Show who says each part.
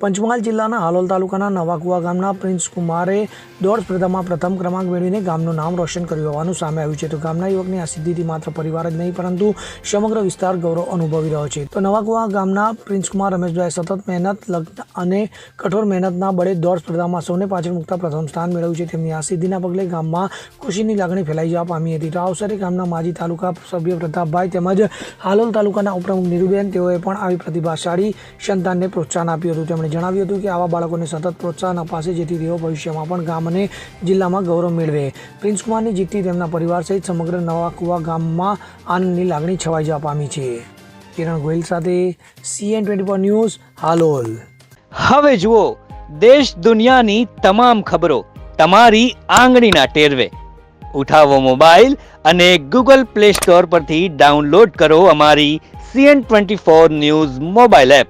Speaker 1: પંચમહાલ જિલ્લાના હાલોલ તાલુકાના નવાકુવા ગામના પ્રિન્સ કુમારે દોડ સ્પર્ધામાં પ્રથમ ક્રમાંક મેળવીને ગામનું નામ રોશન કર્યું હોવાનું સામે આવ્યું છે. તો ગામના યુવકની આ સિદ્ધિથી માત્ર પરિવાર જ નહીં, પરંતુ સમગ્ર વિસ્તાર ગૌરવ અનુભવી રહ્યો છે. તો નવાકુવા ગામના પ્રિન્સ કુમાર રમેશભાઈ સતત મહેનત, લગ્ન અને કઠોર મહેનતના બળે દોડ સ્પર્ધામાં સૌને પાછળ મૂકતા પ્રથમ સ્થાન મેળવ્યું છે. તેમની આ સિદ્ધિના પગલે ગામમાં ખુશીની લાગણી ફેલાઈ જવા પામી હતી. તો આ અવસરે ગામના માજી તાલુકા સભ્ય પ્રતાપભાઈ તેમજ હાલોલ તાલુકાના ઉપપ્રમુખ નીરુબેન તેઓએ પણ આવી પ્રતિભાશાળી સંતાનને પ્રોત્સાહન આપ્યું હતું. તેમણે જણાવ્યું હતું કે આવા બાળકોને સતત પ્રોત્સાહન અપાશે, જેથી તેઓ ભવિષ્યમાં પણ ગામ અને જિલ્લામાં ગૌરવ મેળવે. પ્રિન્સ કુમારની જીતથી તેમના પરિવાર સહિત સમગ્ર નવાકુવા ગામમાં આનંદની લાગણી છવાઈ જવા પામી છે. કિરણ ગોયલ સાથે CN twenty four news, Halol.
Speaker 2: હવે જુઓ, દેશ દુનિયાની તમામ ખબરો તમારી આંગળીના ટેરવે. ઉઠાવો મોબાઈલ અને ગૂગલ પ્લે સ્ટોર પરથી ડાઉનલોડ કરો અમારી CN twenty four news mobile app.